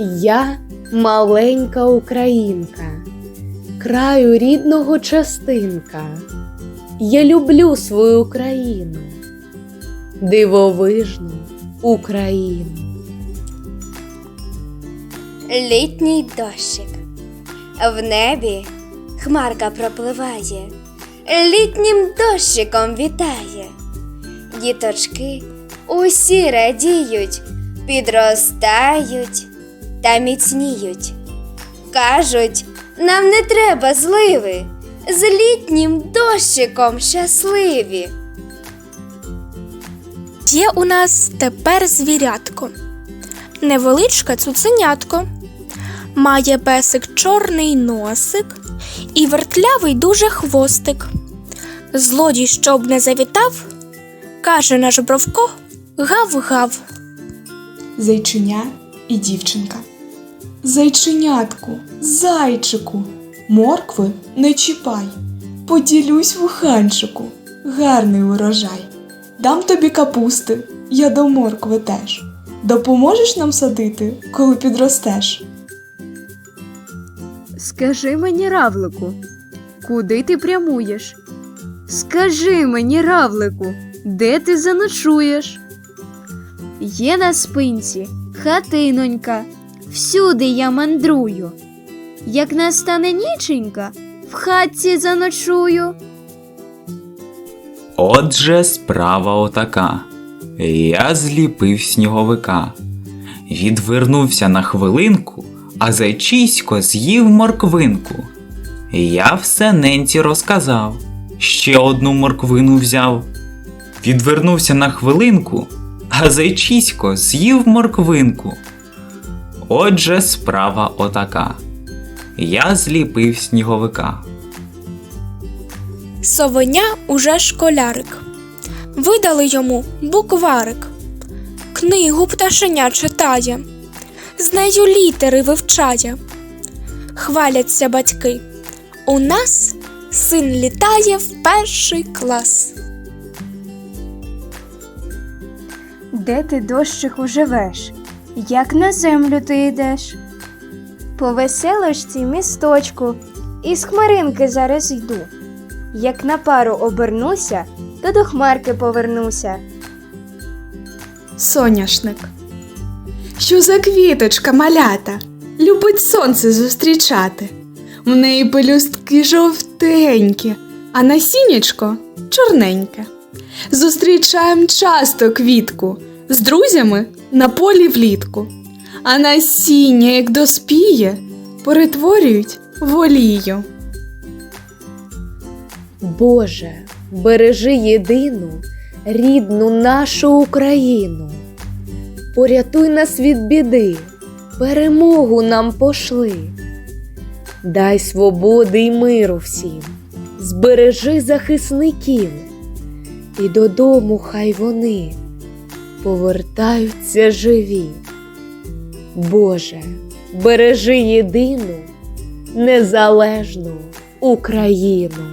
Я маленька українка, краю рідного частинка. Я люблю свою країну, дивовижну Україну. Літній дощик. В небі хмарка пропливає, літнім дощиком вітає. Діточки усі радіють, підростають та міцніють. Кажуть, нам не треба зливи, з літнім дощиком щасливі. Є у нас тепер звірятко, невеличке цуценятко. Має песик чорний носик і вертлявий дуже хвостик. Злодій, щоб не завітав, каже наш бровко гав-гав. зайчиня і дівчинка. Зайченятку, зайчику, моркви не чіпай, поділюсь вуханчику, гарний урожай. Дам тобі капусти, я до моркви теж. Допоможеш нам садити, коли підростеш? Скажи мені, равлику, куди ти прямуєш? Скажи мені, равлику, де ти заночуєш? Є на спинці хатинонька, всюди я мандрую. Як настане ніченька, в хатці заночую. Отже, справа отака. Я зліпив сніговика. Відвернувся на хвилинку, а зайчисько з'їв морквинку. Я все ненці розказав, ще одну морквину взяв. Відвернувся на хвилинку, а зайчисько з'їв морквинку. Отже, справа отака. Я зліпив сніговика. Совеня уже школярик. Видали йому букварик. Книгу пташеня читає, з нею літери вивчає. Хваляться батьки. У нас син літає в перший клас. Де ти дощику живеш? Як на землю ти йдеш? По веселочці місточку, із хмаринки зараз йду. Як на пару обернуся, то до хмарки повернуся. Соняшник. Що за квіточка малята? Любить сонце зустрічати. В неї пелюстки жовтенькі, а насіннячко чорненьке. Зустрічаєм часто квітку з друзями на полі влітку. А насіння, як доспіє, перетворюють в олію. Боже, бережи єдину, рідну нашу Україну. Порятуй нас від біди, перемогу нам пошли. Дай свободи й миру всім, збережи захисників, і додому хай вони повертаються живі. Боже, бережи єдину, незалежну Україну.